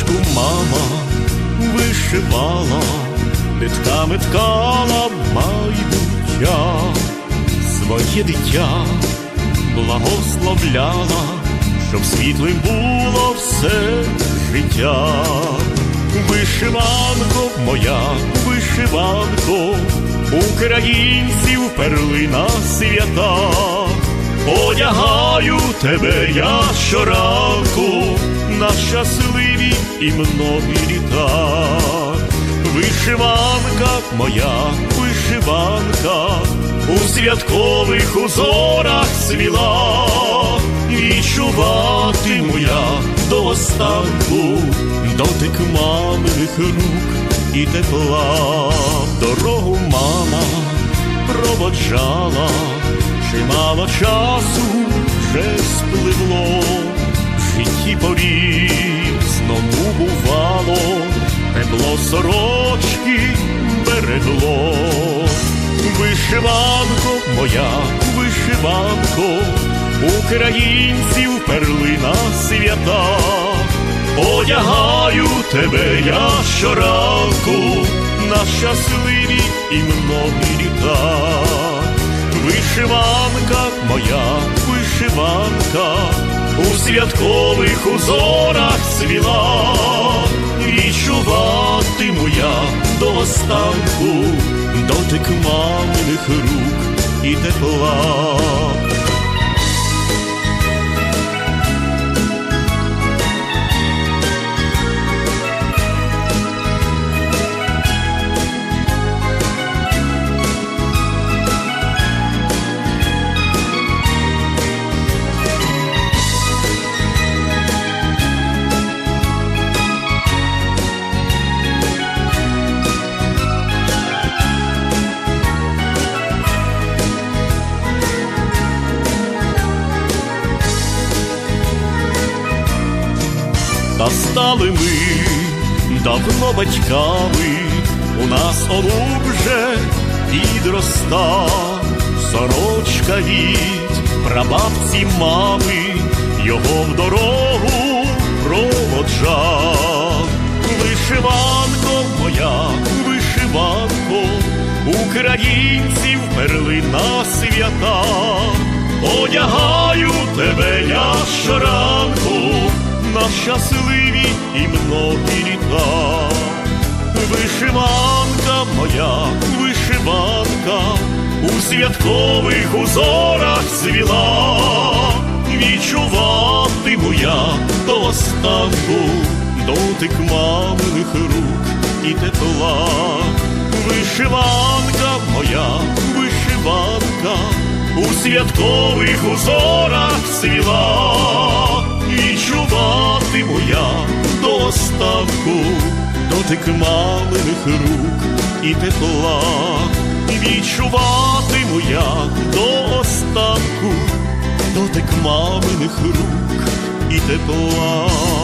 сорочку мама вишивала, нитками ткала майбуття, своє дитя благословляла, щоб світлим було все життя. Вишиванко моя, вишиванко, українців перлина свята, одягаю тебе я щоранку на щасливі і многі літа. Вишиванка моя, вишиванка, у святкових узорах свіла, відчуватиму я до останку дотик маминих рук і тепла. Дорогу мама проводжала, чимало часу вже спливло, житті по-різному бувало, тепло сорочки берегло. Вишиванко моя, вишиванко, українців перлина свята, одягаю тебе я щоранку на щасливі і многі літа. Вишиванка моя, вишиванка, у святкових узорах свіла, відчуватиму я до останку дотик маминих рук і тепла. Та стали ми давно батьками, у нас онук вже підроста, сорочка від прабабці мами, його в дорогу проводжав. Вишиванко моя, вишиванко, українців перлина свята, одягаю тебе я на щасливі і многі літа. Вишиванка моя, вишиванка, у святкових узорах свіла, відчуватиму я до останку дотик маминих рук і тепла. Вишиванка моя, вишиванка, у святкових узорах свіла останку дотик маминих рук і тепла, відчуватиму я до останку дотик маминих рук і тепла.